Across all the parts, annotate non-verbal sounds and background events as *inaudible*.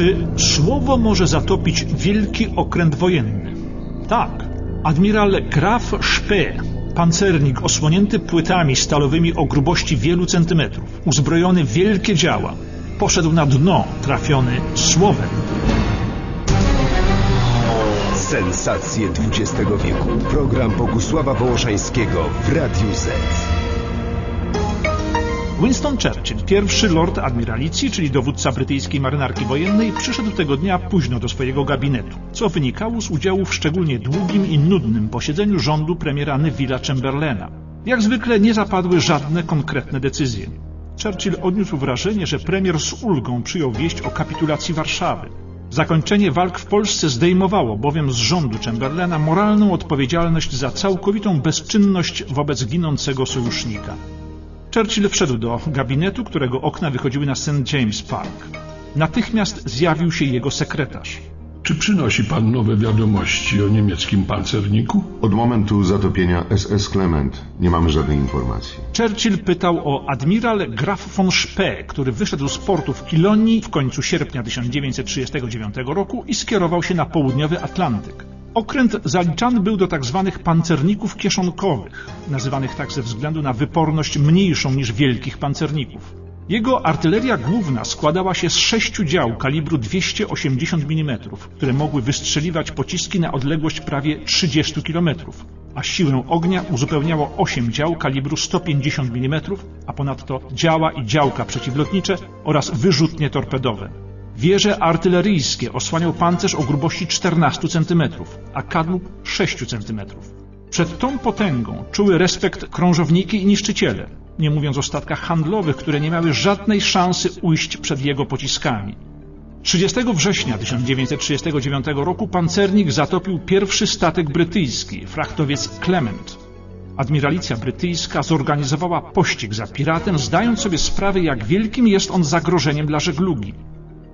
Czy słowo może zatopić wielki okręt wojenny? Tak. Admiral Graf Spee, pancernik osłonięty płytami stalowymi o grubości wielu centymetrów, uzbrojony w wielkie działa, poszedł na dno trafiony słowem. Sensacje XX wieku. Program Bogusława Wołoszańskiego w Radiu Z. Winston Churchill, pierwszy lord admiralicji, czyli dowódca brytyjskiej marynarki wojennej, przyszedł tego dnia późno do swojego gabinetu, co wynikało z udziału w szczególnie długim i nudnym posiedzeniu rządu premiera Neville'a Chamberlaina. Jak zwykle nie zapadły żadne konkretne decyzje. Churchill odniósł wrażenie, że premier z ulgą przyjął wieść o kapitulacji Warszawy. Zakończenie walk w Polsce zdejmowało bowiem z rządu Chamberlaina moralną odpowiedzialność za całkowitą bezczynność wobec ginącego sojusznika. Churchill wszedł do gabinetu, którego okna wychodziły na St. James Park. Natychmiast zjawił się jego sekretarz. Czy przynosi pan nowe wiadomości o niemieckim pancerniku? Od momentu zatopienia SS Clement nie mamy żadnej informacji. Churchill pytał o admiral Graf von Spee, który wyszedł z portu w Kilonii w końcu sierpnia 1939 roku i skierował się na południowy Atlantyk. Okręt zaliczany był do tak zwanych pancerników kieszonkowych, nazywanych tak ze względu na wyporność mniejszą niż wielkich pancerników. Jego artyleria główna składała się z sześciu dział kalibru 280 mm, które mogły wystrzeliwać pociski na odległość prawie 30 km, a siłę ognia uzupełniało 8 dział kalibru 150 mm, a ponadto działa i działka przeciwlotnicze oraz wyrzutnie torpedowe. Wieże artyleryjskie osłaniał pancerz o grubości 14 cm, a kadłub 6 cm. Przed tą potęgą czuły respekt krążowniki i niszczyciele, nie mówiąc o statkach handlowych, które nie miały żadnej szansy ujść przed jego pociskami. 30 września 1939 roku pancernik zatopił pierwszy statek brytyjski, frachtowiec Clement. Admiralicja brytyjska zorganizowała pościg za piratem, zdając sobie sprawę, jak wielkim jest on zagrożeniem dla żeglugi.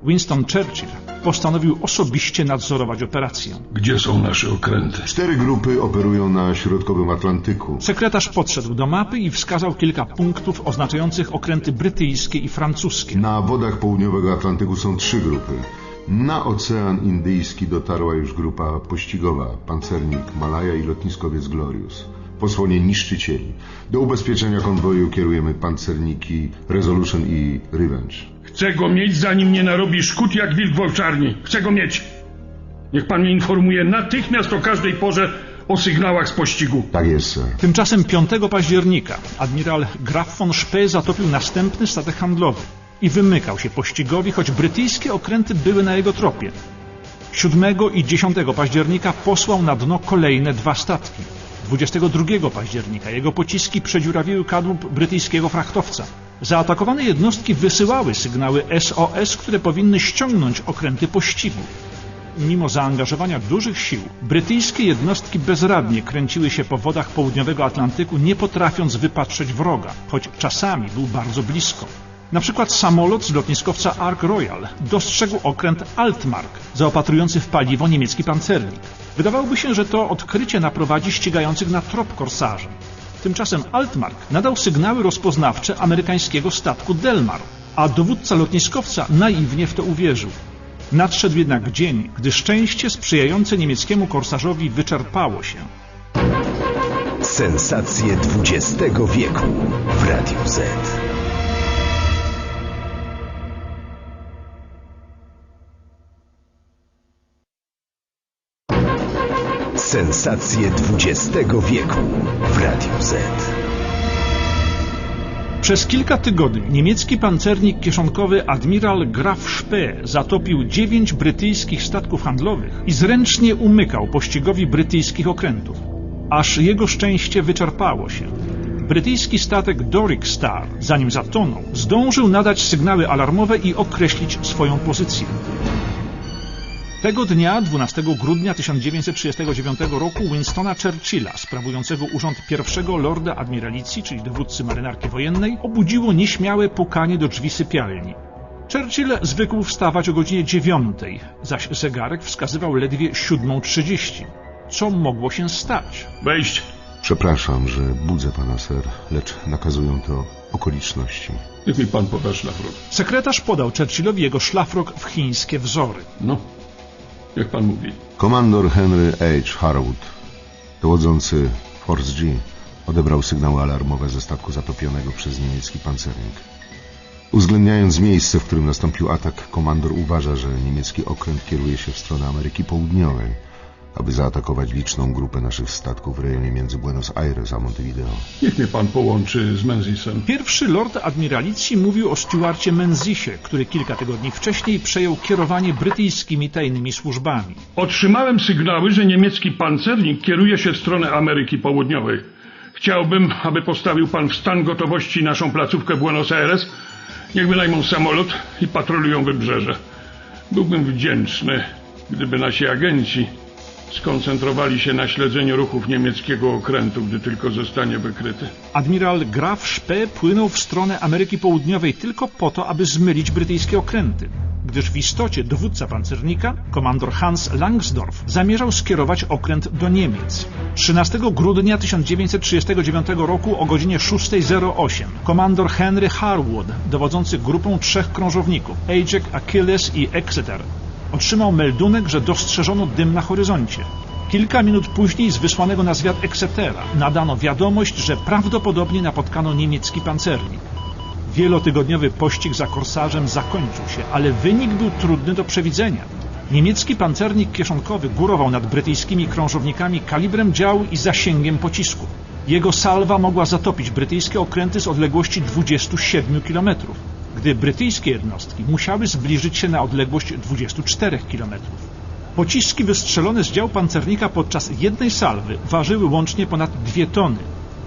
Winston Churchill postanowił osobiście nadzorować operację. Gdzie są nasze okręty? Cztery grupy operują na środkowym Atlantyku. Sekretarz podszedł do mapy i wskazał kilka punktów oznaczających okręty brytyjskie i francuskie. Na wodach południowego Atlantyku są trzy grupy. Na Ocean Indyjski dotarła już grupa pościgowa, pancernik Malaja i lotniskowiec Glorious. Po słonie niszczycieli. Do ubezpieczenia konwoju kierujemy pancerniki Resolution i Revenge. Chcę go mieć, zanim nie narobi szkód jak wilk w owczarni. Chcę go mieć. Niech pan mnie informuje natychmiast o każdej porze o sygnałach z pościgu. Tak jest, sir. Tymczasem 5 października admiral Graf von Spee zatopił następny statek handlowy i wymykał się pościgowi, choć brytyjskie okręty były na jego tropie. 7 i 10 października posłał na dno kolejne dwa statki. 22 października jego pociski przedziurawiły kadłub brytyjskiego frachtowca. Zaatakowane jednostki wysyłały sygnały SOS, które powinny ściągnąć okręty pościgu. Mimo zaangażowania dużych sił, brytyjskie jednostki bezradnie kręciły się po wodach południowego Atlantyku, nie potrafiąc wypatrzeć wroga, choć czasami był bardzo blisko. Na przykład samolot z lotniskowca Ark Royal dostrzegł okręt Altmark, zaopatrujący w paliwo niemiecki pancernik. Wydawałoby się, że to odkrycie naprowadzi ścigających na trop korsarza. Tymczasem Altmark nadał sygnały rozpoznawcze amerykańskiego statku Delmar, a dowódca lotniskowca naiwnie w to uwierzył. Nadszedł jednak dzień, gdy szczęście sprzyjające niemieckiemu korsarzowi wyczerpało się. Sensacje XX wieku w Radiu Z. Sensacje XX wieku w Radiu Z. Przez kilka tygodni niemiecki pancernik kieszonkowy admiral Graf Spee zatopił dziewięć brytyjskich statków handlowych i zręcznie umykał pościgowi brytyjskich okrętów. Aż jego szczęście wyczerpało się. Brytyjski statek Doric Star, zanim zatonął, zdążył nadać sygnały alarmowe i określić swoją pozycję. Tego dnia, 12 grudnia 1939 roku, Winstona Churchilla, sprawującego urząd pierwszego lorda admiralicji, czyli dowódcy marynarki wojennej, obudziło nieśmiałe pukanie do drzwi sypialni. Churchill zwykł wstawać o godzinie 9, zaś zegarek wskazywał ledwie 7.30. Co mogło się stać? Wejść. Przepraszam, że budzę pana, ser, lecz nakazują to okoliczności. Niech mi pan poda szlafrok. Sekretarz podał Churchillowi jego szlafrok w chińskie wzory. No, jak pan mówi. Komandor Henry H. Harwood, dowodzący Force G, odebrał sygnały alarmowe ze statku zatopionego przez niemiecki pancernik. Uwzględniając miejsce, w którym nastąpił atak, komandor uważa, że niemiecki okręt kieruje się w stronę Ameryki Południowej, aby zaatakować liczną grupę naszych statków w rejonie między Buenos Aires a Montevideo. Niech mnie pan połączy z Menzisem. Pierwszy lord admiralicji mówił o Stuarcie Menzisie, który kilka tygodni wcześniej przejął kierowanie brytyjskimi tajnymi służbami. Otrzymałem sygnały, że niemiecki pancernik kieruje się w stronę Ameryki Południowej. Chciałbym, aby postawił pan w stan gotowości naszą placówkę Buenos Aires. Niech wynajmą samolot i patrolują wybrzeże. Byłbym wdzięczny, gdyby nasi agenci skoncentrowali się na śledzeniu ruchów niemieckiego okrętu, gdy tylko zostanie wykryty. Admiral Graf Spee płynął w stronę Ameryki Południowej tylko po to, aby zmylić brytyjskie okręty, gdyż w istocie dowódca pancernika, komandor Hans Langsdorff, zamierzał skierować okręt do Niemiec. 13 grudnia 1939 roku o godzinie 6.08 komandor Henry Harwood, dowodzący grupą trzech krążowników Ajax, Achilles i Exeter, otrzymał meldunek, że dostrzeżono dym na horyzoncie. Kilka minut później z wysłanego na zwiat Exetera nadano wiadomość, że prawdopodobnie napotkano niemiecki pancernik. Wielotygodniowy pościg za korsarzem zakończył się, ale wynik był trudny do przewidzenia. Niemiecki pancernik kieszonkowy górował nad brytyjskimi krążownikami kalibrem dział i zasięgiem pocisku. Jego salwa mogła zatopić brytyjskie okręty z odległości 27 km, gdy brytyjskie jednostki musiały zbliżyć się na odległość 24 km. Pociski wystrzelone z dział pancernika podczas jednej salwy ważyły łącznie ponad 2 tony.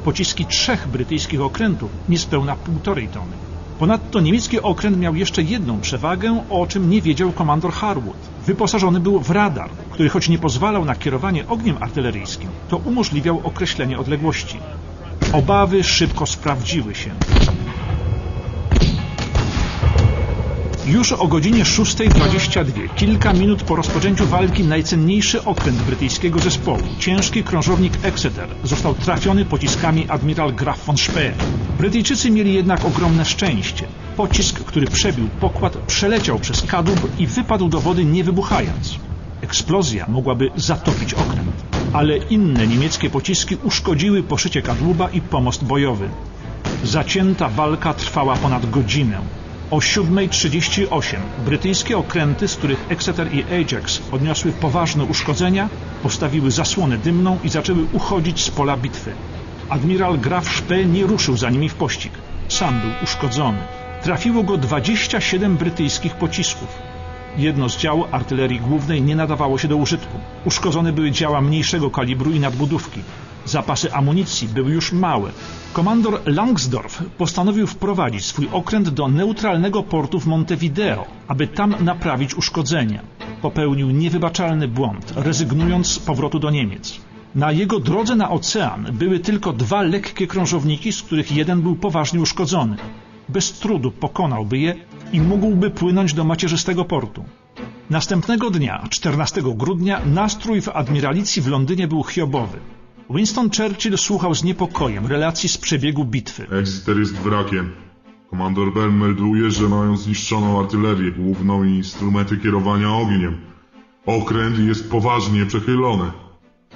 Pociski trzech brytyjskich okrętów niespełna półtorej tony. Ponadto niemiecki okręt miał jeszcze jedną przewagę, o czym nie wiedział komandor Harwood. Wyposażony był w radar, który choć nie pozwalał na kierowanie ogniem artyleryjskim, to umożliwiał określenie odległości. Obawy szybko sprawdziły się. Już o godzinie 6.22, kilka minut po rozpoczęciu walki, najcenniejszy okręt brytyjskiego zespołu, ciężki krążownik Exeter, został trafiony pociskami admiral Graf von Spee. Brytyjczycy mieli jednak ogromne szczęście. Pocisk, który przebił pokład, przeleciał przez kadłub i wypadł do wody nie wybuchając. Eksplozja mogłaby zatopić okręt, ale inne niemieckie pociski uszkodziły poszycie kadłuba i pomost bojowy. Zacięta walka trwała ponad godzinę. O 7.38 brytyjskie okręty, z których Exeter i Ajax odniosły poważne uszkodzenia, postawiły zasłonę dymną i zaczęły uchodzić z pola bitwy. Admiral Graf Spee nie ruszył za nimi w pościg. Sam był uszkodzony. Trafiło go 27 brytyjskich pocisków. Jedno z dział artylerii głównej nie nadawało się do użytku. Uszkodzone były działa mniejszego kalibru i nadbudówki. Zapasy amunicji były już małe. Komandor Langsdorff postanowił wprowadzić swój okręt do neutralnego portu w Montevideo, aby tam naprawić uszkodzenia. Popełnił niewybaczalny błąd, rezygnując z powrotu do Niemiec. Na jego drodze na ocean były tylko dwa lekkie krążowniki, z których jeden był poważnie uszkodzony. Bez trudu pokonałby je i mógłby płynąć do macierzystego portu. Następnego dnia, 14 grudnia, nastrój w admiralicji w Londynie był chiobowy. Winston Churchill słuchał z niepokojem relacji z przebiegu bitwy. Exeter jest wrakiem. Komandor Bell melduje, że mają zniszczoną artylerię główną i instrumenty kierowania ogniem. Okręt jest poważnie przechylony.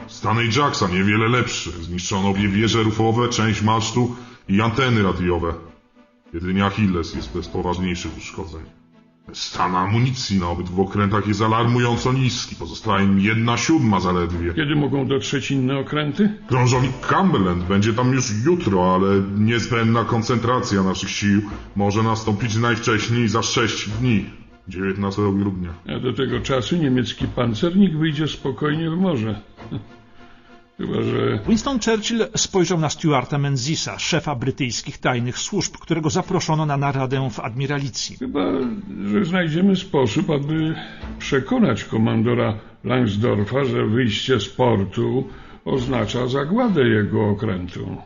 Stan Ajaxa niewiele lepszy. Zniszczono obie wieże rufowe, część masztu i anteny radiowe. Jedynie Achilles jest bez poważniejszych uszkodzeń. Stan amunicji na obydwu okrętach jest alarmująco niski. Pozostała im jedna siódma zaledwie. Kiedy mogą dotrzeć inne okręty? Krążownik Cumberland będzie tam już jutro, ale niezbędna koncentracja naszych sił może nastąpić najwcześniej za sześć dni, 19 grudnia. A do tego czasu niemiecki pancernik wyjdzie spokojnie w morze. *laughs* Chyba, że Winston Churchill spojrzał na Stuarta Menzisa, szefa brytyjskich tajnych służb, którego zaproszono na naradę w admiralicji. Chyba, że znajdziemy sposób, aby przekonać komandora Langsdorffa, że wyjście z portu oznacza zagładę jego okrętu.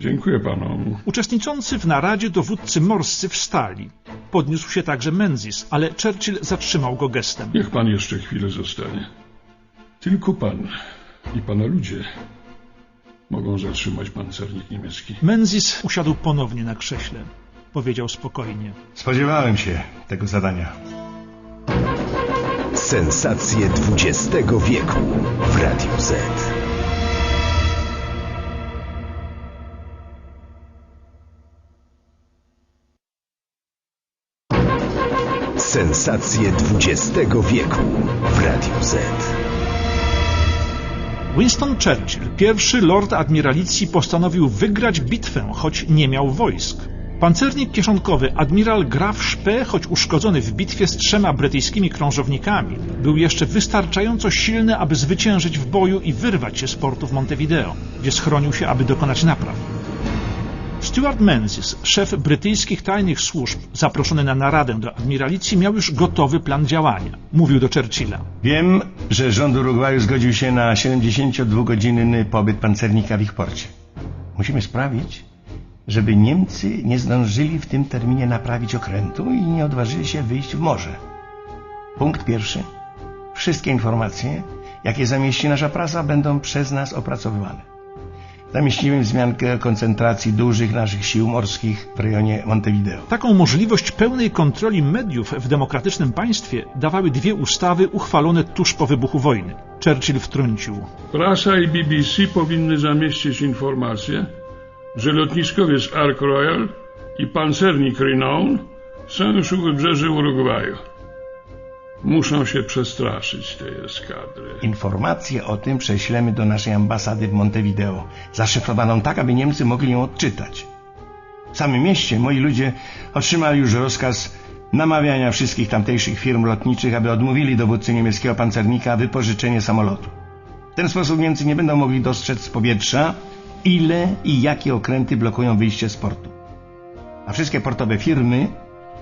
Dziękuję panom. Uczestniczący w naradzie dowódcy morscy wstali. Podniósł się także Menzis, ale Churchill zatrzymał go gestem. Niech pan jeszcze chwilę zostanie. Tylko pan i pana ludzie mogą zatrzymać pancernik niemiecki. Menzies usiadł ponownie na krześle. Powiedział spokojnie. Spodziewałem się tego zadania. Sensacje XX wieku w Radiu Z. Sensacje XX wieku w Radiu Z. Winston Churchill, pierwszy lord admiralicji, postanowił wygrać bitwę, choć nie miał wojsk. Pancernik kieszonkowy admiral Graf Spee, choć uszkodzony w bitwie z trzema brytyjskimi krążownikami, był jeszcze wystarczająco silny, aby zwyciężyć w boju i wyrwać się z portu w Montevideo, gdzie schronił się, aby dokonać napraw. Stuart Menzies, szef brytyjskich tajnych służb, zaproszony na naradę do admiralicji, miał już gotowy plan działania. Mówił do Churchilla. Wiem, że rząd Urugwaju zgodził się na 72-godzinny pobyt pancernika w ich porcie. Musimy sprawić, żeby Niemcy nie zdążyli w tym terminie naprawić okrętu i nie odważyli się wyjść w morze. Punkt pierwszy. Wszystkie informacje, jakie zamieści nasza prasa, będą przez nas opracowywane. Zamieściłem wzmiankę o koncentracji dużych naszych sił morskich w rejonie Montevideo. Taką możliwość pełnej kontroli mediów w demokratycznym państwie dawały dwie ustawy uchwalone tuż po wybuchu wojny. Churchill wtrącił. Prasa i BBC powinny zamieścić informację, że lotniskowiec Ark Royal i pancernik Renown są już u wybrzeży Urugwaju. Muszą się przestraszyć tej eskadry. Informację o tym prześlemy do naszej ambasady w Montevideo, zaszyfrowaną tak, aby Niemcy mogli ją odczytać. W samym mieście moi ludzie otrzymali już rozkaz namawiania wszystkich tamtejszych firm lotniczych, aby odmówili dowódcy niemieckiego pancernika wypożyczenie samolotu. W ten sposób Niemcy nie będą mogli dostrzec z powietrza, ile i jakie okręty blokują wyjście z portu. A wszystkie portowe firmy,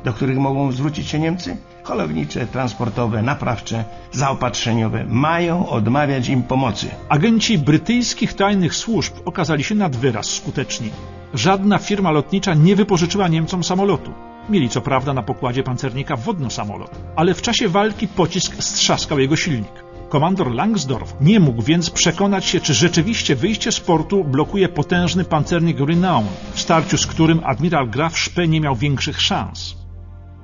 do których mogą zwrócić się Niemcy, holownicze, transportowe, naprawcze, zaopatrzeniowe, mają odmawiać im pomocy. Agenci brytyjskich tajnych służb okazali się nad wyraz skuteczni. Żadna firma lotnicza nie wypożyczyła Niemcom samolotu. Mieli co prawda na pokładzie pancernika wodno-samolot, ale w czasie walki pocisk strzaskał jego silnik. Komandor Langsdorff nie mógł więc przekonać się, czy rzeczywiście wyjście z portu blokuje potężny pancernik Renown, w starciu z którym admiral Graf Spee nie miał większych szans.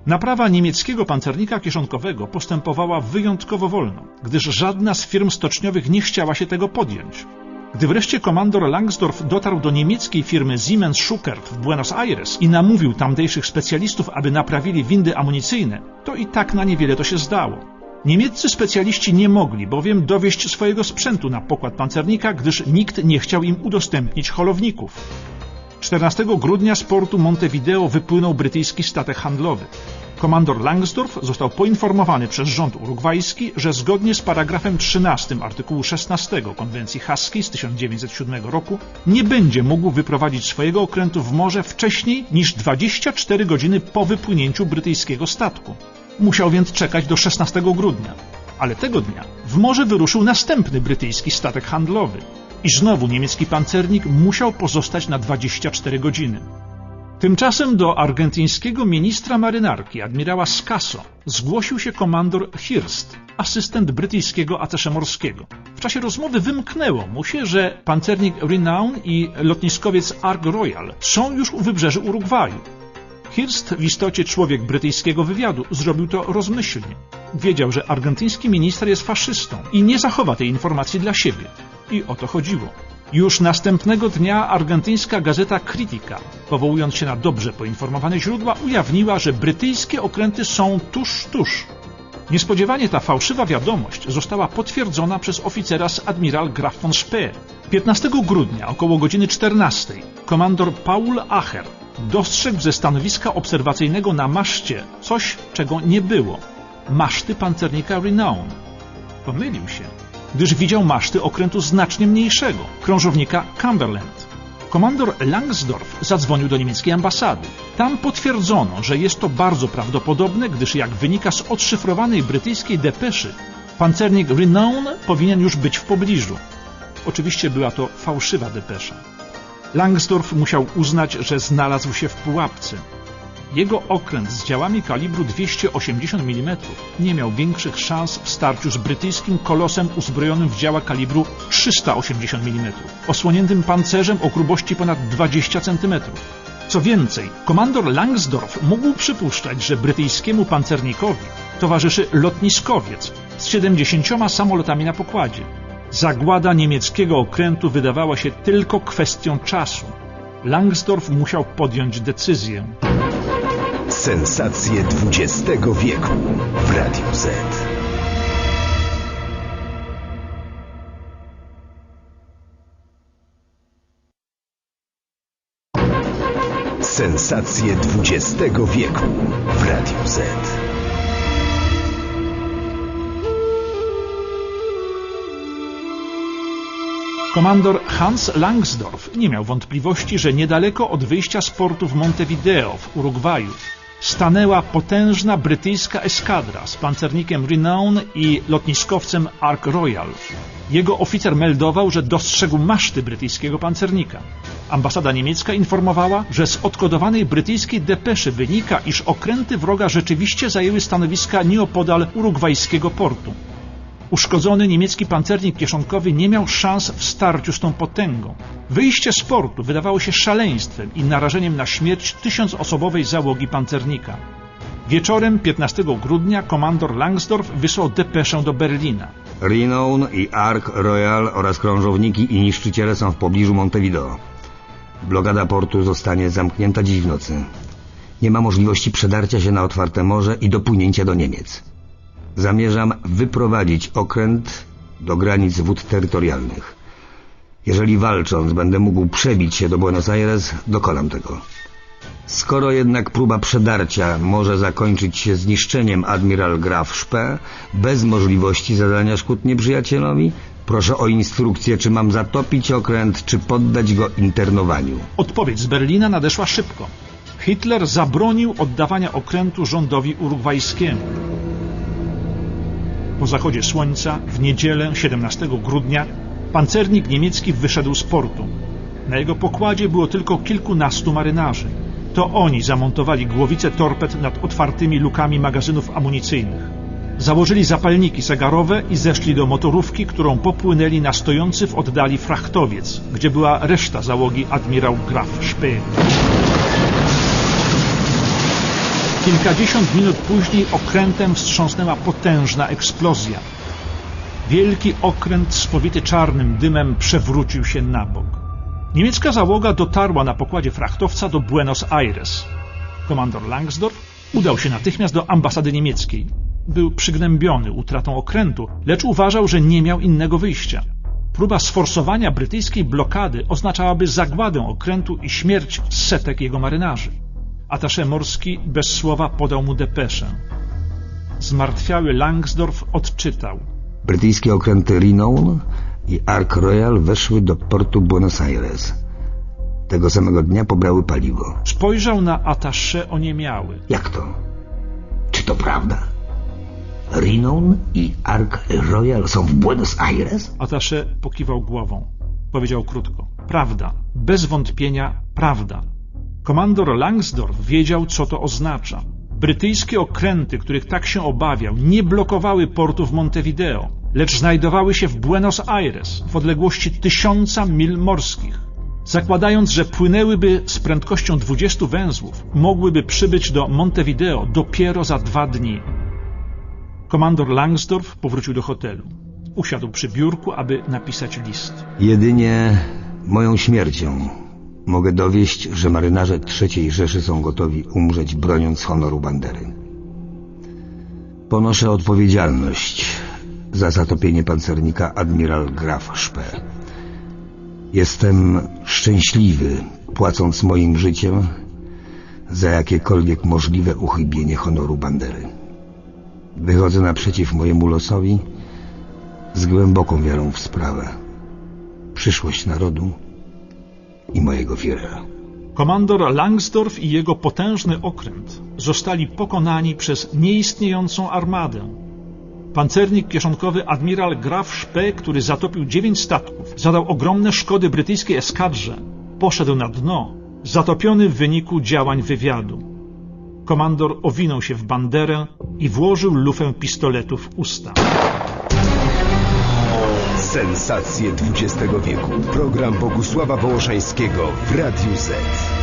Naprawa niemieckiego pancernika kieszonkowego postępowała wyjątkowo wolno, gdyż żadna z firm stoczniowych nie chciała się tego podjąć. Gdy wreszcie komandor Langsdorff dotarł do niemieckiej firmy Siemens Schuckert w Buenos Aires i namówił tamtejszych specjalistów, aby naprawili windy amunicyjne, to i tak na niewiele to się zdało. Niemieccy specjaliści nie mogli bowiem dowieść swojego sprzętu na pokład pancernika, gdyż nikt nie chciał im udostępnić holowników. 14 grudnia z portu Montevideo wypłynął brytyjski statek handlowy. Komandor Langsdorff został poinformowany przez rząd urugwajski, że zgodnie z paragrafem 13 artykułu 16 konwencji haskiej z 1907 roku nie będzie mógł wyprowadzić swojego okrętu w morze wcześniej niż 24 godziny po wypłynięciu brytyjskiego statku. Musiał więc czekać do 16 grudnia. Ale tego dnia w morze wyruszył następny brytyjski statek handlowy. I znowu niemiecki pancernik musiał pozostać na 24 godziny. Tymczasem do argentyńskiego ministra marynarki, admirała Scasso, zgłosił się komandor Hirst, asystent brytyjskiego atasze morskiego. W czasie rozmowy wymknęło mu się, że pancernik Renown i lotniskowiec Ark Royal są już u wybrzeży Urugwaju. Hirst, w istocie człowiek brytyjskiego wywiadu, zrobił to rozmyślnie. Wiedział, że argentyński minister jest faszystą i nie zachowa tej informacji dla siebie. I o to chodziło. Już następnego dnia argentyńska gazeta Critica, powołując się na dobrze poinformowane źródła, ujawniła, że brytyjskie okręty są tuż, tuż. Niespodziewanie ta fałszywa wiadomość została potwierdzona przez oficera z admiral Graf von Spee. 15 grudnia około godziny 14 komandor Paul Acher dostrzegł ze stanowiska obserwacyjnego na maszcie coś, czego nie było. Maszty pancernika Renown. Pomylił się, gdyż widział maszty okrętu znacznie mniejszego, krążownika Cumberland. Komandor Langsdorff zadzwonił do niemieckiej ambasady. Tam potwierdzono, że jest to bardzo prawdopodobne, gdyż jak wynika z odszyfrowanej brytyjskiej depeszy, pancernik Renown powinien już być w pobliżu. Oczywiście była to fałszywa depesza. Langsdorff musiał uznać, że znalazł się w pułapce. Jego okręt z działami kalibru 280 mm nie miał większych szans w starciu z brytyjskim kolosem uzbrojonym w działa kalibru 380 mm, osłoniętym pancerzem o grubości ponad 20 cm. Co więcej, komandor Langsdorff mógł przypuszczać, że brytyjskiemu pancernikowi towarzyszy lotniskowiec z 70 samolotami na pokładzie. Zagłada niemieckiego okrętu wydawała się tylko kwestią czasu. Langsdorff musiał podjąć decyzję. Sensacje XX wieku w Radiu Z. Sensacje XX wieku w Radiu Z. Komandor Hans Langsdorff nie miał wątpliwości, że niedaleko od wyjścia z portu w Montevideo w Urugwaju stanęła potężna brytyjska eskadra z pancernikiem Renown i lotniskowcem Ark Royal. Jego oficer meldował, że dostrzegł maszty brytyjskiego pancernika. Ambasada niemiecka informowała, że z odkodowanej brytyjskiej depeszy wynika, iż okręty wroga rzeczywiście zajęły stanowiska nieopodal urugwajskiego portu. Uszkodzony niemiecki pancernik kieszonkowy nie miał szans w starciu z tą potęgą. Wyjście z portu wydawało się szaleństwem i narażeniem na śmierć tysiącosobowej załogi pancernika. Wieczorem 15 grudnia komandor Langsdorff wysłał depeszę do Berlina. Renown i Ark Royal oraz krążowniki i niszczyciele są w pobliżu Montevideo. Blokada portu zostanie zamknięta dziś w nocy. Nie ma możliwości przedarcia się na otwarte morze i dopłynięcia do Niemiec. Zamierzam wyprowadzić okręt do granic wód terytorialnych. Jeżeli walcząc będę mógł przebić się do Buenos Aires, dokonam tego. Skoro jednak próba przedarcia może zakończyć się zniszczeniem admiral Graf Spee bez możliwości zadania szkód nieprzyjacielowi, proszę o instrukcję, czy mam zatopić okręt, czy poddać go internowaniu. Odpowiedź z Berlina nadeszła szybko. Hitler zabronił oddawania okrętu rządowi urugwajskiemu. Po zachodzie słońca w niedzielę 17 grudnia pancernik niemiecki wyszedł z portu. Na jego pokładzie było tylko kilkunastu marynarzy. To oni zamontowali głowice torped nad otwartymi lukami magazynów amunicyjnych. Założyli zapalniki segarowe i zeszli do motorówki, którą popłynęli na stojący w oddali frachtowiec, gdzie była reszta załogi admirał Graf Spee. Kilkadziesiąt minut później okrętem wstrząsnęła potężna eksplozja. Wielki okręt spowity czarnym dymem przewrócił się na bok. Niemiecka załoga dotarła na pokładzie frachtowca do Buenos Aires. Komandor Langsdorff udał się natychmiast do ambasady niemieckiej. Był przygnębiony utratą okrętu, lecz uważał, że nie miał innego wyjścia. Próba sforsowania brytyjskiej blokady oznaczałaby zagładę okrętu i śmierć setek jego marynarzy. Atasze morski bez słowa podał mu depeszę. Zmartwiały Langsdorff odczytał. Brytyjskie okręty Renown i Ark Royal weszły do portu Buenos Aires. Tego samego dnia pobrały paliwo. Spojrzał na atasze oniemiały. Jak to? Czy to prawda? Renown i Ark Royal są w Buenos Aires? Atasze pokiwał głową. Powiedział krótko. Prawda. Bez wątpienia prawda. Komandor Langsdorff wiedział, co to oznacza. Brytyjskie okręty, których tak się obawiał, nie blokowały portu w Montevideo, lecz znajdowały się w Buenos Aires, w odległości tysiąca mil morskich. Zakładając, że płynęłyby z prędkością 20 węzłów, mogłyby przybyć do Montevideo dopiero za dwa dni. Komandor Langsdorff powrócił do hotelu. Usiadł przy biurku, aby napisać list. Jedynie moją śmiercią mogę dowieść, że marynarze III Rzeszy są gotowi umrzeć broniąc honoru bandery. Ponoszę odpowiedzialność za zatopienie pancernika admiral Graf Spee. Jestem szczęśliwy, płacąc moim życiem za jakiekolwiek możliwe uchybienie honoru bandery. Wychodzę naprzeciw mojemu losowi z głęboką wiarą w sprawę. Przyszłość narodu i mojego Führera. Komandor Langsdorff i jego potężny okręt zostali pokonani przez nieistniejącą armadę. Pancernik kieszonkowy admiral Graf Spee, który zatopił dziewięć statków, zadał ogromne szkody brytyjskiej eskadrze, poszedł na dno, zatopiony w wyniku działań wywiadu. Komandor owinął się w banderę i włożył lufę pistoletu w usta. Sensacje XX wieku. Program Bogusława Wołoszańskiego w Radiu Z.